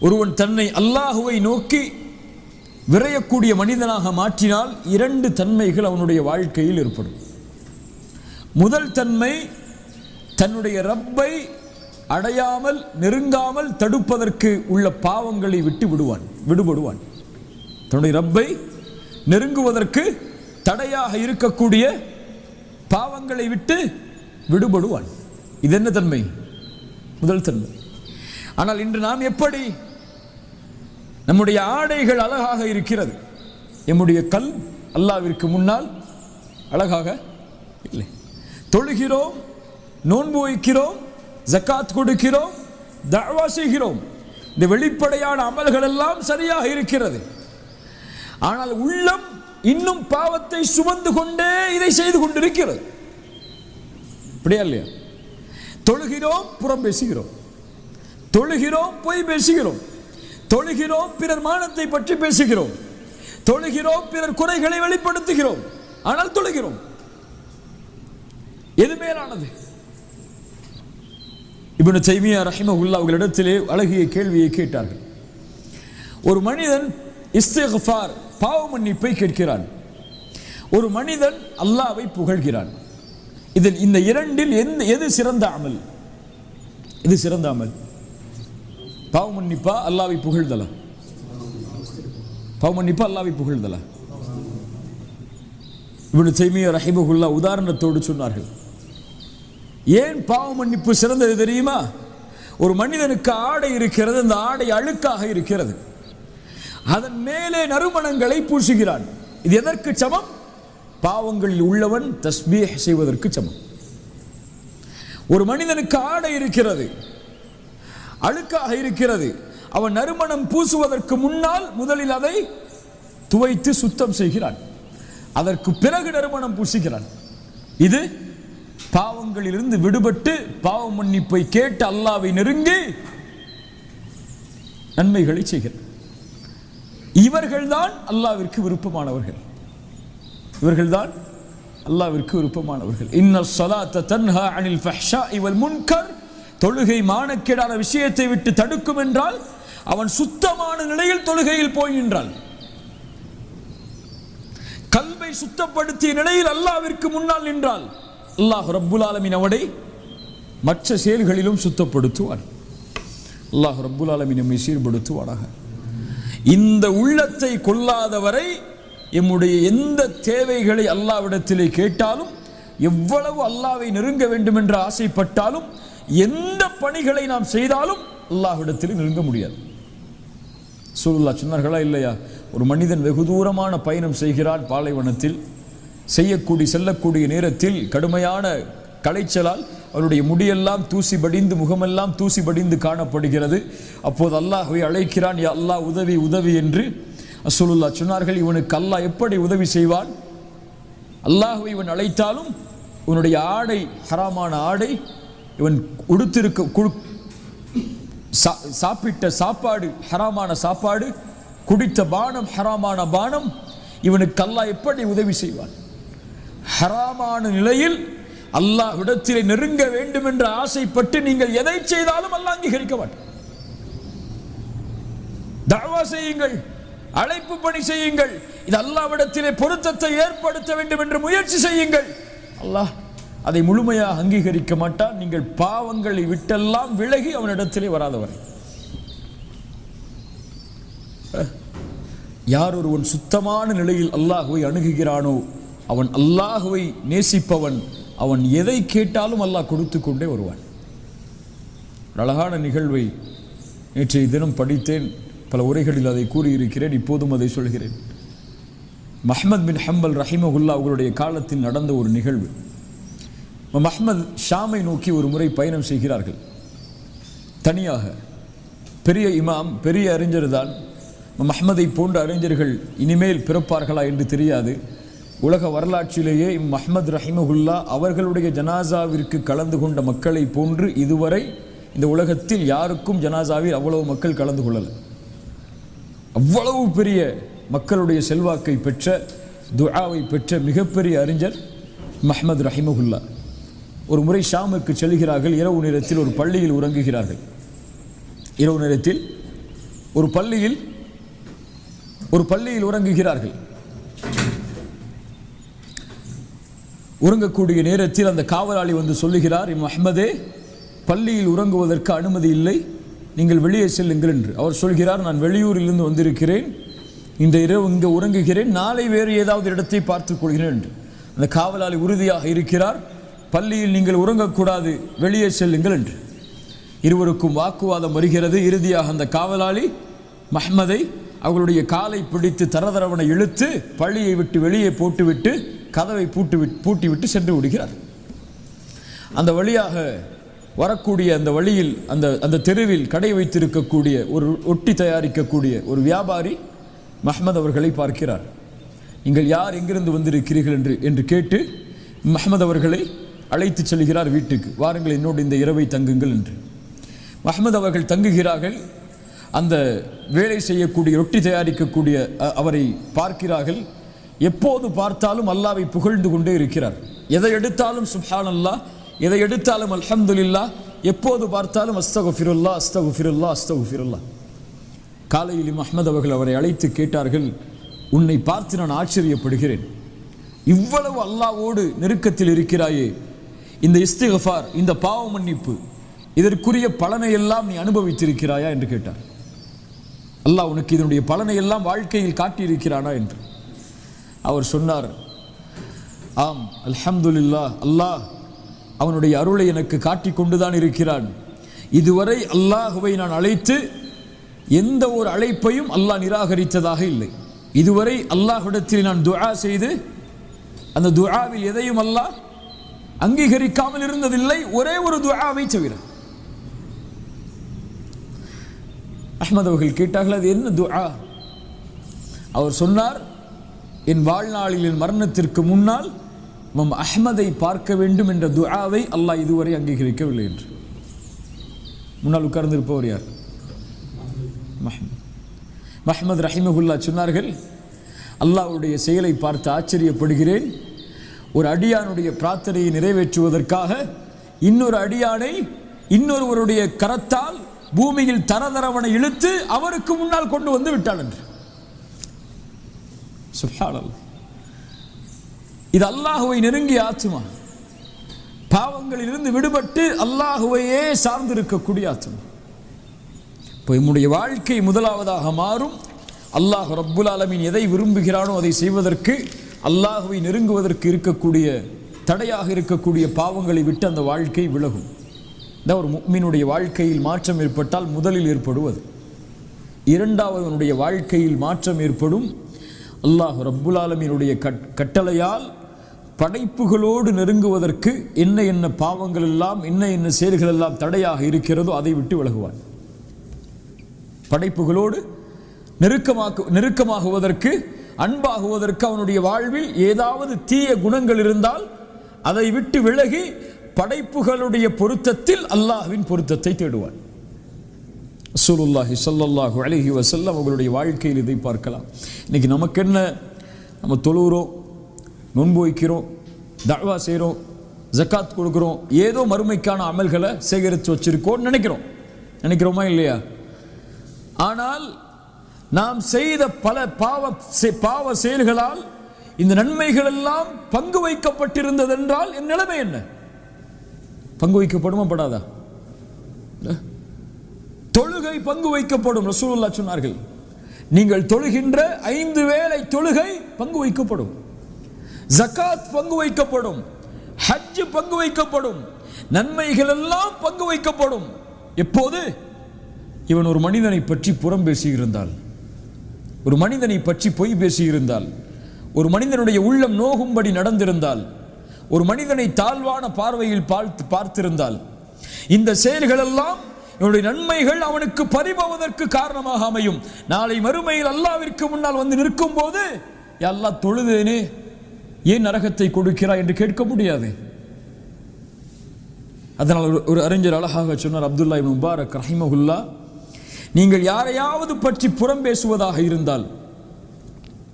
ஒருவன் தன்னை அல்லாஹுவை நோக்கி விரையக்கூடிய மனிதனாக மாற்றினால் இரண்டு தன்மைகள் அவனுடைய வாழ்க்கையில் ஏற்படும். முதல் தன்மை தன்னுடைய ரப்பை அடையாமல் நெருங்காமல் தடுப்பதற்கு உள்ள பாவங்களை விட்டு விடுவான் விடுபடுவான். தன்னுடைய ரப்பை நெருங்குவதற்கு தடையாக இருக்கக்கூடிய பாவங்களை விட்டு விடுபடுவான். இது என்ன தன்மை? முதல் தன்மை. ஆனால் இன்று நாம் எப்படி நம்முடைய ஆடைகள் அழகாக இருக்கிறது? எம்முடைய கல் அல்லாவிற்கு முன்னால் அழகாக இல்லை. தொழுகிறோம் நோன்பு வைக்கிறோம் ஜக்காத் கொடுக்கிறோம் தஅவா செய்கிறோம். இந்த வெளிப்படையான அமல்கள் எல்லாம் சரியாக இருக்கிறது. ஆனால் உள்ளம் இன்னும் பாவத்தை சுமந்து கொண்டே இதை செய்து கொண்டிருக்கிறது. அப்படியா இல்லையா? தொழுகிறோம் புறம் பேசுகிறோம். தொழுகிறோம் பொய் பேசுகிறோம். தொழுகிறோம் பிறர் மானத்தை பற்றி பேசுகிறோம். தொழுகிறோம் பிறர் குறைகளை வெளிப்படுத்துகிறோம். ஆனால் தொழுகிறோம். எது மேலானது? இப்னு தைமியா ரஹிமஹுல்லா அவர்களிடத்திலே அழகிய கேள்வியை கேட்டார்கள். ஒரு மனிதன் இஸ்திக்ஃபார் பாவ மன்னிப்பை கேட்கிறான். ஒரு மனிதன் அல்லாவை புகழ்கிறான். இதில் இந்த இரண்டில் எந்த எது சிறந்த அமல்? இது சிறந்த அமல்? பாவ மன்னிப்பா அல்லாவை புகழ்தலா? பாவ மன்னிப்பா அல்லாவை புகழ்தலா? இவனு செய்மிய ரஹிமுகுல்லா உதாரணத்தோடு சொன்னார்கள். ஏன் பாவ மன்னிப்பு சிறந்தது தெரியுமா? ஒரு மனிதனுக்கு ஆடை இருக்கிறது அந்த ஆடை அழுக்காக இருக்கிறது. அதன் மேலே நறுமணங்களை பூசுகிறான். இது எதற்கு சமம்? பாவங்களில் உள்ளவன் தஸ்பீஹ் செய்வதற்கு சமம். ஒரு மனிதனுக்கு ஆடை இருக்கிறது அழுக்காக இருக்கிறது. அவன் நறுமணம் பூசுவதற்கு முன்னால் முதலில் அதை துவைத்து சுத்தம் செய்கிறான். அதற்கு பிறகு நறுமணம் பூசுகிறான். இது பாவங்களிலிருந்து விடுபட்டு பாவ மன்னிப்பை கேட்டு அல்லாவை நெருங்கி நன்மைகளை செய்கிறார் இவர்கள்தான் அல்லாவிற்கு விருப்பமானவர்கள். இவர்கள்தான் அல்லாவிற்கு விருப்பமானவர்கள். இன்ன சலாத்த தன்ஹா அனில் ஃபஹ்ஷா வல் முன்கர் தொழுகை மானக்கேடான விஷயத்தை விட்டு தடுக்கும் என்றால் அவன் சுத்தமான நிலையில் தொழுகையில் போகின்றான் கல்வை சுத்தப்படுத்திய நிலையில் அல்லாவிற்கு முன்னால் நின்றால் அல்லாஹ் ரப்புல் ஆலமின் அவனை மற்ற செயல்களிலும் சுத்தப்படுத்துவான். அல்லாஹ் ரப்புல் ஆலமின் நம்மை சீர்படுத்துவானாக. இந்த உள்ளத்தை கொள்ளாதவரை எம்முடைய எந்த தேவைகளை அல்லாவிடத்திலே கேட்டாலும் எவ்வளவு அல்லாவை நெருங்க வேண்டும் என்று ஆசைப்பட்டாலும் எந்த பணிகளை நாம் செய்தாலும் அல்லாஹிடத்தில் நெருங்க முடியாது. சூருல்லா சொன்னார்களா இல்லையா? ஒரு மனிதன் வெகு தூரமான பயணம் செய்கிறான் பாலைவனத்தில் செய்யக்கூடிய செல்லக்கூடிய நேரத்தில் கடுமையான களைச்சலால் அவருடைய முடியெல்லாம் தூசி படிந்து முகமெல்லாம் தூசி படிந்து காணப்படுகிறது. அப்போது அல்லாஹுவை அழைக்கிறான் யா அல்லாஹ் உதவி உதவி என்று அசூலுல்லா சொன்னார்கள். இவனுக்கு அல்லாஹ் எப்படி உதவி செய்வான்? அல்லாஹுவை இவன் அழைத்தாலும் இவனுடைய ஆடை ஹராமான ஆடை இவன் உடுத்திருக்க குடு- சாப்பிட்ட சாப்பாடு ஹராமான சாப்பாடு குடித்த பானம் ஹராமான பானம் இவனுக்கு அல்லாஹ் எப்படி உதவி செய்வான்? ஹராமான நிலையில் அல்லாஹ் இடத்திலே நெருங்க வேண்டும் என்று ஆசைப்பட்டு நீங்கள் எதை செய்தாலும் அல்லாஹ் அங்கீகரிக்க மாட்டான். தாவா செய்யுங்கள் அழைப்பு பணி செய்யுங்கள் இது அல்லாவிடத்திலே பொருத்தத்தை ஏற்படுத்த வேண்டும் என்று முயற்சி செய்யுங்கள். அல்லாஹ் அதை முழுமையாக அங்கீகரிக்க மாட்டான் நீங்கள் பாவங்களை விட்டெல்லாம் விலகி அவனிடத்திலே வராதவரை. அஹ், யார் ஒருவன் சுத்தமான நிலையில் அல்லாஹுவை அணுகுகிறானோ அவன் அல்லாஹுவை நேசிப்பவன் அவன் எதை கேட்டாலும் அல்லாஹ் கொடுத்து கொண்டே வருவான். அழகான நிகழ்வை நேற்றைய தினம் படித்தேன். பல உரைகளில் அதை கூறியிருக்கிறேன் இப்போதும் அதை சொல்கிறேன். மஹமத் பின் ஹம்பல் ரஹிமகுல்லா அவர்களுடைய காலத்தில் நடந்த ஒரு நிகழ்வு. மஹ்மத் ஷாமை நோக்கி ஒரு முறை பயணம் செய்கிறார்கள். தனியாக. பெரிய இமாம் பெரிய அறிஞர் தான். மஹ்மதை போன்ற அறிஞர்கள் இனிமேல் பிறப்பார்களா என்று தெரியாது. உலக வரலாற்றிலேயே இம் மஹ்மத் ரஹிமகுல்லா அவர்களுடைய ஜனாசாவிற்கு கலந்து கொண்ட மக்களை போன்று இதுவரை இந்த உலகத்தில் யாருக்கும் ஜனாசாவில் அவ்வளவு மக்கள் கலந்து கொள்ளலை. அவ்வளவு பெரிய மக்களுடைய செல்வாக்கை பெற்ற துஆவை பெற்ற மிகப்பெரிய அறிஞர் மஹ்மத் ரஹிமகுல்லா ஒரு முறை ஷாமுக்கு செல்கிறார்கள். இரவு நேரத்தில் ஒரு பள்ளியில் உறங்குகிறார்கள். இரவு நேரத்தில் ஒரு பள்ளியில் ஒரு பள்ளியில் உறங்குகிறார்கள். உறங்கக்கூடிய நேரத்தில் அந்த காவலாளி வந்து சொல்லுகிறார் இம் அஹ்மதே பள்ளியில் உறங்குவதற்கு அனுமதி இல்லை. நீங்கள் வெளியே செல்லுங்கள் என்று. அவர் சொல்கிறார் நான் வெளியூரிலிருந்து வந்திருக்கிறேன். இந்த இரவு இங்கே உறங்குகிறேன். நாளை வேறு ஏதாவது இடத்தை பார்த்துக் கொள்கிறேன் என்று. அந்த காவலாளி உறுதியாக இருக்கிறார். பள்ளியில் நீங்கள் உறங்கக்கூடாது வெளியே செல்லுங்கள் என்று. இருவருக்கும் வாக்குவாதம் வருகிறது. இறுதியாக அந்த காவலாளி மஹ்மதை அவர்களுடைய காலை பிடித்து தரதரவனை இழுத்து பள்ளியை விட்டு வெளியே போட்டுவிட்டு கதவை பூட்டு பூட்டிவிட்டு சென்று விடுகிறார். அந்த வழியாக வரக்கூடிய அந்த வழியில் அந்த அந்த தெருவில் கடை வைத்திருக்கக்கூடிய ஒரு ஒட்டி தயாரிக்கக்கூடிய ஒரு வியாபாரி மஹமது அவர்களை பார்க்கிறார். நீங்கள் யார் எங்கிருந்து வந்திருக்கிறீர்கள்? என்று என்று கேட்டு மஹமது அவர்களை அழைத்து செல்கிறார் வீட்டுக்கு. வாருங்கள் என்னோடு இந்த இரவை தங்குங்கள் என்று. மஹமது அவர்கள் தங்குகிறார்கள். அந்த வேலை செய்யக்கூடிய ரொட்டி தயாரிக்கக்கூடிய அ- அவரை பார்க்கிறார்கள். எப்போது பார்த்தாலும் அல்லாவை புகழ்ந்து கொண்டே இருக்கிறார். எதை எடுத்தாலும் சுஹான் அல்லாஹ் எதை எடுத்தாலும் அல்ஹம்துலில்லாஹ் எப்போது பார்த்தாலும் அஸ்தகுஃபிருல்லா அஸ்தகுஃபிருல்லா அஸ்தகுஃபிருல்லா காலையில் இமாம் அஹ்மத் அவர்கள் அவரை அழைத்து கேட்டார்கள் உன்னை பார்த்து நான் ஆச்சரியப்படுகிறேன். இவ்வளவு அல்லாவோடு நெருக்கத்தில் இருக்கிறாயே இந்த இஸ்திகஃபார் இந்த பாவ மன்னிப்பு இதற்குரிய பலனை எல்லாம் நீ அனுபவித்திருக்கிறாயா என்று கேட்டார். அல்லாஹ் உனக்கு இதனுடைய பலனை எல்லாம் வாழ்க்கையில் காட்டியிருக்கிறானா என்று. அவர் சொன்னார் ஆம் அல்ஹம்துல்லா அல்லாஹ் அவனுடைய அருளை எனக்கு காட்டிக் கொண்டுதான் இருக்கிறான். இதுவரை அல்லாஹுவை நான் அழைத்து எந்த ஒரு அழைப்பையும் அல்லாஹ் நிராகரித்ததாக இல்லை. இதுவரை அல்லாஹ்விடத்தில் நான் துஆ செய்து அந்த துஆவில் எதையும் அல்லாஹ் அங்கீகரிக்காமல் இருந்ததில்லை ஒரே ஒரு துவாவை தவிர. அஹ்மத் அவர்கள் கேட்டார்கள் அது என்ன துஆ? அவர் சொன்னார் என் வாழ்நாளில் என் மரணத்திற்கு முன்னால் மம் அஹ்மதை பார்க்க வேண்டும் என்ற துஆவை அல்லாஹ் இதுவரை அங்கீகரிக்கவில்லை என்று. முன்னால் உட்கார்ந்திருப்பவர் யார்? மஹ்மத் மஹ்மத் ரஹிமகுல்லா சொன்னார்கள் அல்லாஹ்வுடைய செயலை பார்த்து ஆச்சரியப்படுகிறேன். ஒரு அடியானுடைய பிரார்த்தனையை நிறைவேற்றுவதற்காக இன்னொரு அடியானை இன்னொருவருடைய கரத்தால் பூமியில் தரதரவனை இழுத்து அவருக்கு முன்னால் கொண்டு வந்து விட்டாள் என்று. இது அல்லாஹுவை நெருங்கிய ஆத்மா பாவங்களிலிருந்து விடுபட்டு அல்லாஹுவையே சார்ந்திருக்கக்கூடிய ஆத்மா இப்போ நம்முடைய வாழ்க்கை முதலாவதாக மாறும். அல்லாஹ் ரப்புல் ஆலமீன் எதை விரும்புகிறானோ அதை செய்வதற்கு அல்லாஹுவை நெருங்குவதற்கு இருக்கக்கூடிய தடையாக இருக்கக்கூடிய பாவங்களை விட்டு அந்த வாழ்க்கை விலகும். இந்த ஒரு முக்மினுடைய வாழ்க்கையில் மாற்றம் ஏற்பட்டால் முதலில் ஏற்படுவது. இரண்டாவது அவனுடைய வாழ்க்கையில் மாற்றம் ஏற்படும். அல்லாஹ் ரப்புல் ஆலமீனுடைய கட் கட்டளையால் படைப்புகளோடு நெருங்குவதற்கு என்ன என்ன பாவங்கள் எல்லாம் என்ன என்ன செயல்கள் எல்லாம் தடையாக இருக்கிறதோ அதை விட்டு விலகுவான். படைப்புகளோடு நெருக்கமாக்கு நெருக்கமாகுவதற்கு அன்பாகுவதற்கு அவனுடைய வாழ்வில் ஏதாவது தீய குணங்கள் இருந்தால் அதை விட்டு விலகி படைப்புகளுடைய பொருத்தத்தில் அல்லாஹ்வின் பொருத்தத்தை தேடுவான். சூலுல்லாஹி ஸல்லல்லாஹு அலைஹி வஸல்லம் அவர்களுடைய வாழ்க்கையில் இதை பார்க்கலாம். இன்னைக்கு நமக்கென்ன? நம்ம தொழுகிறோம் நோன்பு வைக்கிறோம் தழ்வா செய்கிறோம் ஜக்காத் கொடுக்குறோம் ஏதோ மறுமைக்கான அமல்களை சேகரித்து வச்சிருக்கோம்னு நினைக்கிறோம். நினைக்கிறோமா இல்லையா? ஆனால் நாம் செய்த பல பாவ செ- பாவ செயல்களால் இந்த நன்மைகள் எல்லாம் பங்கு வைக்கப்பட்டிருந்ததென்றால் என் நிலைமை என்ன? பங்கு வைக்கப்படுமா படாதா? தொழுகை பங்கு வைக்கப்படும் ரசூலுல்லா சொன்னார்கள். நீங்கள் தொழுகின்ற ஐந்து வேளை தொழுகை பங்கு வைக்கப்படும். ஜகாத் பங்கு வைக்கப்படும். ஹஜ் பங்கு வைக்கப்படும். நன்மைகள் எல்லாம் பங்கு வைக்கப்படும். எப்போது? இவன் ஒரு மனிதனை பற்றி புறம் பேசியிருந்தால். ஒரு மனிதனை பற்றி பொய் பேசியிருந்தால் ஒரு மனிதனுடைய உள்ளம் நோகும்படி நடந்திருந்தால் ஒரு மனிதனை தாழ்வான பார்வையில் பார்த்து பார்த்திருந்தால் இந்த செயல்களெல்லாம் என்னுடைய இவனுடைய நன்மைகள் அவனுக்கு பறிபோவதற்கு காரணமாக அமையும். நாளை மறுமையில் அல்லாவிற்கு முன்னால் வந்து நிற்கும் போது அல்லாஹ் தொழுதேனே? ஏன் நரகத்தை கொடுக்கிறாய்? என்று கேட்க முடியாது. அதனால் ஒரு- ஒரு அறிஞர் அழகாக சொன்னார் அப்துல்லா முபாரக் ரஹிமஹுல்லா நீங்கள் யாரையாவது பற்றி புறம் பேசுவதாக இருந்தால்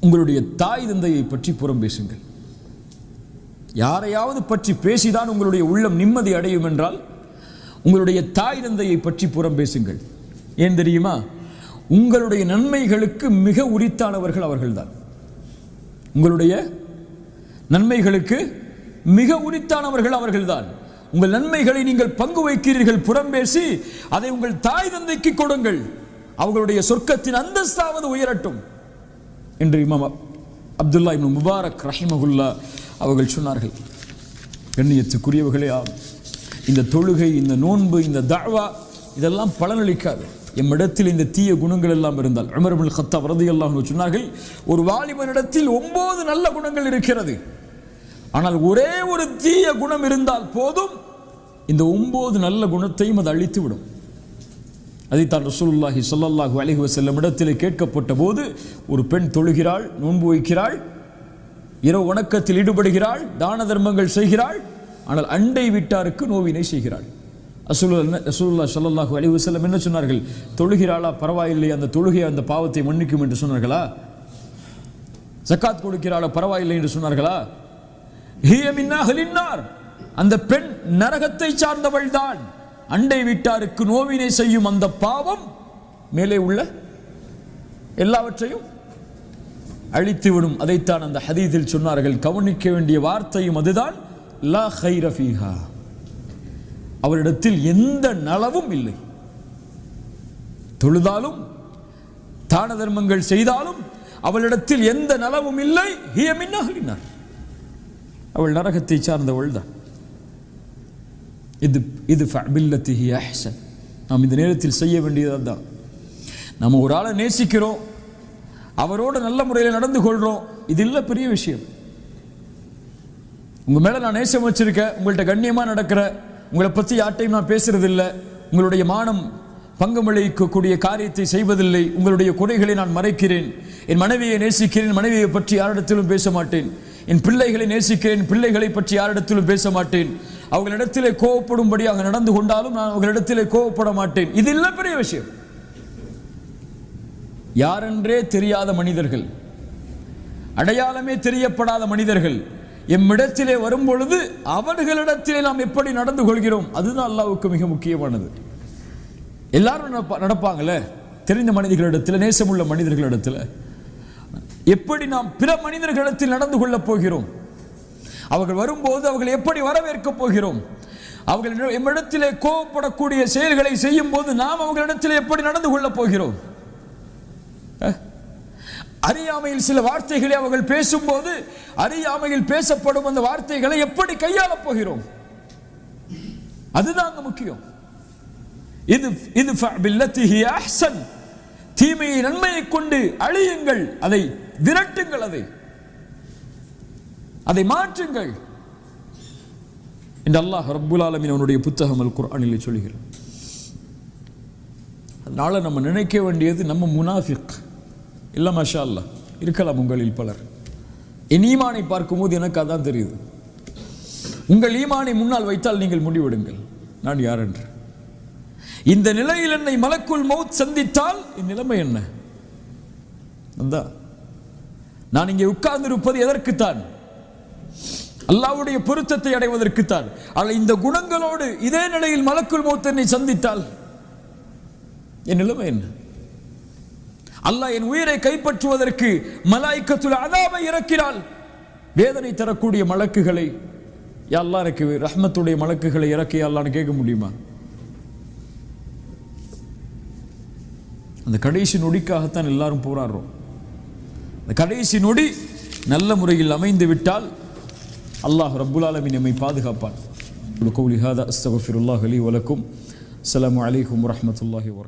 உங்களுடைய தாய் தந்தையை பற்றி புறம் பேசுங்கள் யாரையாவது பற்றி பேசிதான் உங்களுடைய உள்ளம் நிம்மதி அடையும் என்றால் உங்களுடைய தாய் தந்தையை பற்றி புறம் பேசுங்கள் ஏன் தெரியுமா? உங்களுடைய நன்மைகளுக்கு மிக உரித்தானவர்கள் அவர்கள்தான். உங்களுடைய நன்மைகளுக்கு மிக உரித்தானவர்கள் அவர்கள்தான். உங்கள் நன்மைகளை நீங்கள் பங்கு வைக்கிறீர்கள் புறம்பேசி அதை உங்கள் தாய் தந்தைக்கு கொடுங்கள். அவர்களுடைய சொர்க்கத்தின் அந்தஸ்தாவது உயரட்டும். என்று இமாம் அப்துல்லா இம் முபாரக் ரஹிமகுல்லா அவர்கள் சொன்னார்கள். கண்ணியத்துக்குரியவர்களே ஆகும் இந்த தொழுகை இந்த நோன்பு இந்த தாவா இதெல்லாம் பலனளிக்காது. எம்மிடத்தில் இந்த தீய குணங்கள் எல்லாம் இருந்தால். உமர் ஹத்தா கத்தாப் ரலியல்லாஹு அன்ஹு சொன்னார்கள் ஒரு வாலிபனிடத்தில் ஒன்பது நல்ல குணங்கள் இருக்கிறது. ஆனால் ஒரே ஒரு தீய குணம் இருந்தால் போதும். இந்த ஒன்பது நல்ல குணத்தையும் அது அழித்து விடும் அதைத்தான் ரசூலுல்லாஹி சொல்லல்லாஹு அலைஹி செல்லும் இடத்திலே கேட்கப்பட்ட போது ஒரு பெண் தொழுகிறாள் நோன்பு வைக்கிறாள் இரவு வணக்கத்தில் ஈடுபடுகிறாள் தான தர்மங்கள் செய்கிறாள் ஆனால் அண்டை வீட்டாருக்கு நோவினை செய்கிறாள். ரசூலுல்லா ரசூலுல்லாஹ் சொல்லல்லாஹு அலைஹி செல்லம் என்ன சொன்னார்கள்? தொழுகிறாளா? பரவாயில்லை அந்த தொழுகை அந்த பாவத்தை மன்னிக்கும் என்று சொன்னார்களா? ஜக்காத் கொடுக்கிறாளா? பரவாயில்லை என்று சொன்னார்களா? ஹிய அந்த பெண் நரகத்தை சார்ந்தவள் தான். அண்டை வீட்டாருக்கு நோவினை செய்யும் அந்த பாவம் மேலே உள்ள எல்லாவற்றையும் அழித்துவிடும். அதைத்தான் அந்த ஹதீதில் சொன்னார்கள். கவனிக்க வேண்டிய வார்த்தையும் அதுதான். லா ஹைர அவரிடத்தில் எந்த நலவும் இல்லை. தொழுதாலும் தான தர்மங்கள் செய்தாலும் அவளிடத்தில் எந்த நலவும் இல்லை. ஹியமின்னார் அவள் நரகத்தை சார்ந்தவள் தான். இது இது ஃபபில்லத்திஹி அஹ்சன். நாம் இந்த நேரத்தில் செய்ய வேண்டியதாக தான் நம்ம ஒரு ஆளை நேசிக்கிறோம். அவரோட நல்ல முறையில் நடந்து கொள்கிறோம் இது இல்லை பெரிய விஷயம். உங்கள் மேலே நான் நேசம் வச்சுருக்கேன் உங்கள்கிட்ட கண்ணியமாக நடக்கிற உங்களை பற்றி யார்ட்டையும் நான் பேசுறது இல்லை உங்களுடைய மானம் பங்கமளிக்கக்கூடிய காரியத்தை செய்வதில்லை. உங்களுடைய குறைகளை நான் மறைக்கிறேன். என் மனைவியை நேசிக்கிறேன். மனைவியை பற்றி யாரிடத்திலும் பேச மாட்டேன். என் பிள்ளைகளை நேசிக்கிறேன் பிள்ளைகளை பற்றி யாரிடத்திலும் பேச மாட்டேன். அவர்களிடத்திலே கோவப்படும்படியாக நடந்து கொண்டாலும் நான் அவர்களிடத்திலே கோவப்பட மாட்டேன். இது இல்லை பெரிய விஷயம். யாரென்றே தெரியாத மனிதர்கள் அடையாளமே தெரியப்படாத மனிதர்கள் எம்மிடத்திலே வரும் பொழுது அவர்களிடத்திலே நாம் எப்படி நடந்து கொள்கிறோம் அதுதான் அல்லாவுக்கு மிக முக்கியமானது. எல்லாரும் நடப்பா நடப்பாங்களே தெரிந்த மனிதர்களிடத்தில் நேசமுள்ள மனிதர்களிடத்தில். எப்படி நாம் பிற மனிதர்களிடத்தில் நடந்து கொள்ளப் போகிறோம்? அவர்கள் வரும்போது அவர்கள் எப்படி வரவேற்கப் போகிறோம்? அவர்கள் எம்மிடத்திலே கோவப்படக்கூடிய செயல்களை செய்யும் போது நாம் அவர்களிடத்தில் எப்படி நடந்து கொள்ளப் போகிறோம்? அறியாமையில் சில வார்த்தைகளை அவர்கள் பேசும்போது அறியாமையில் பேசப்படும் அந்த வார்த்தைகளை எப்படி கையாளப் போகிறோம்? அதுதான் அங்க முக்கியம். இது இது தீமையை நன்மையை கொண்டு அழியுங்கள். அதை விரட்டுங்கள் அதை. அதை மாற்றுங்கள். என்று அல்லாஹ் ரப்புல் ஆலமின் அவனுடைய புத்தகம் அல் குரானில் சொல்கிறார் அதனால் நம்ம நினைக்க வேண்டியது நம்ம முனாஃபிக். இல்லை மஷா அல்லாஹ் இருக்கலாம் உங்களில் பலர். என் ஈமானை பார்க்கும்போது எனக்கு அதான் தெரியுது. உங்கள் ஈமானை முன்னால் வைத்தால் நீங்கள் முடிவெடுங்கள். நான் யார் என்று? இந்த நிலையில் என்னை மலக்குள் மௌத் சந்தித்தால் என் நிலைமை என்ன? அதான் நான் இங்கே உட்கார்ந்திருப்பது எதற்குத்தான்? அல்லாஹ்வுடைய பொருத்தத்தை அடைவதற்குத்தான். ஆனால் இந்த குணங்களோடு இதே நிலையில் மலக்குள் மௌத் என்னை சந்தித்தால் என் நிலைமை என்ன? அல்லாஹ் என் உயிரை கைப்பற்றுவதற்கு மலாய்க்கத்துல் அதாவை இறக்கிறாள் வேதனை தரக்கூடிய மலக்குகளை யா அல்லாஹ் எனக்கு ரஹ்மத்துடைய மலக்குகளை இறக்கி அல்லான்னு கேட்க முடியுமா? அந்த கடைசி நொடிக்காகத்தான் எல்லாரும் போராடுறோம் அந்த கடைசி நொடி நல்ல முறையில் அமைந்து விட்டால் அல்லாஹ் ரப்புல் ஆலமீன் நம்மை பாதுகாப்பான் قولي هذا استغفر الله لي ولكم السلام عليكم ورحمه الله وبركاته